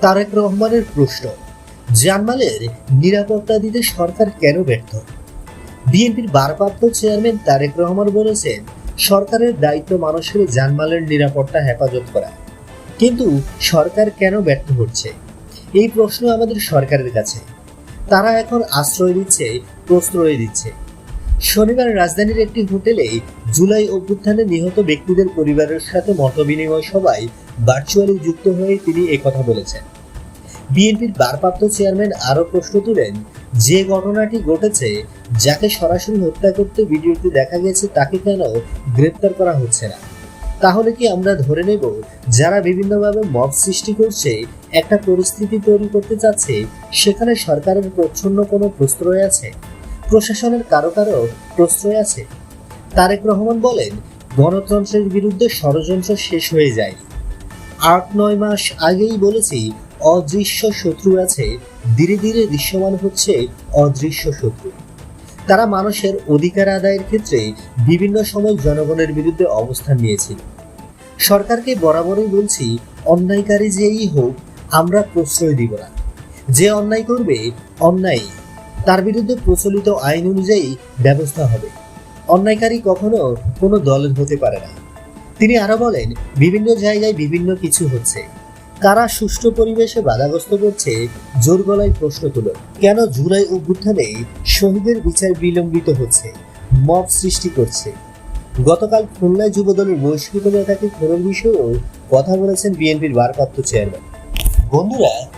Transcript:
তারেক রহমানের প্রশ্ন জানমালের নিরাপত্তা দিতে সরকার কেন ব্যর্থ? বিএনপির ভারপ্রাপ্ত চেয়ারম্যান তারেক রহমান বলেছেন, সরকারের দায়িত্ব মানুষের জানমালের নিরাপত্তা হেফাজত করা। কিন্তু সরকার কেন ব্যর্থ হচ্ছে? এই প্রশ্ন আমাদের সরকারের কাছে। তারা এখন আশ্রয় দিচ্ছে, প্রশ্রয় দিচ্ছে। শনিবার রাজধানীর একটি হোটেলে জুলাই অভ্যুত্থানে নিহত ব্যক্তিদের পরিবারের সাথে মতবিনিময় সভায় ভার্চুয়ালি যুক্ত হয়ে তিনি একথা বলেছেন। বিএনপির ভারপ্রাপ্ত চেয়ারম্যান আরও প্রশ্ন তুলেন, যে ঘটনাটি ঘটেছে, যাকে সরাসরি হত্যা করতে ভিডিওতে দেখা গেছে তাকে কেন গ্রেপ্তার করা হচ্ছে না? তাহলে কি আমরা ধরে নেব যারা বিভিন্নভাবে মব সৃষ্টি করছে, একটা পরিস্থিতি তৈরি করতে চাচ্ছে, সেখানে সরকারের প্রচ্ছন্ন কোনো প্রশ্রয় আছে? প্রশাসনের কারও কারও প্রশ্রয় আছে। তারেক রহমান বলেন, গণতন্ত্রের বিরুদ্ধে ষড়যন্ত্র শেষ হয়ে যায়। আট নয় মাস আগেই বলেছি, অদৃশ্য শত্রু আছে, ধীরে ধীরে দৃশ্যমান হচ্ছে অদৃশ্য শত্রু। তারা মানুষের অধিকার আদায়ের ক্ষেত্রে বিভিন্ন সময় জনগণের বিরুদ্ধে অবস্থান নিয়েছিল। সরকারকে বরাবরই বলছি, অন্যায়কারী যেই হোক, আমরা প্রশ্রয় দিব না। যে অন্যায় করবে অন্যায় তার বিরুদ্ধে প্রচলিত আইন অনুযায়ী ব্যবস্থা হবে। অন্যায়কারী কখনো কোনো দলের হতে পারে না। তিনি আরও বলেন, বিভিন্ন জায়গায় বিভিন্ন কিছু হচ্ছে। কারা সুষ্ঠু পরিবেশে বাধাগ্রস্ত করছে, জোর গলায় প্রশ্ন তুলো কেন জুলাই অভ্যুত্থানে শহীদের বিচার বিলম্বিত হচ্ছে, মব সৃষ্টি করছে? গতকাল খুলনায় যুবদলের বহিষ্কৃত নেতাকে ফেরত বিষয়েও কথা বলেছেন বিএনপির ভারপ্রাপ্ত চেয়ারম্যান। বন্ধুরা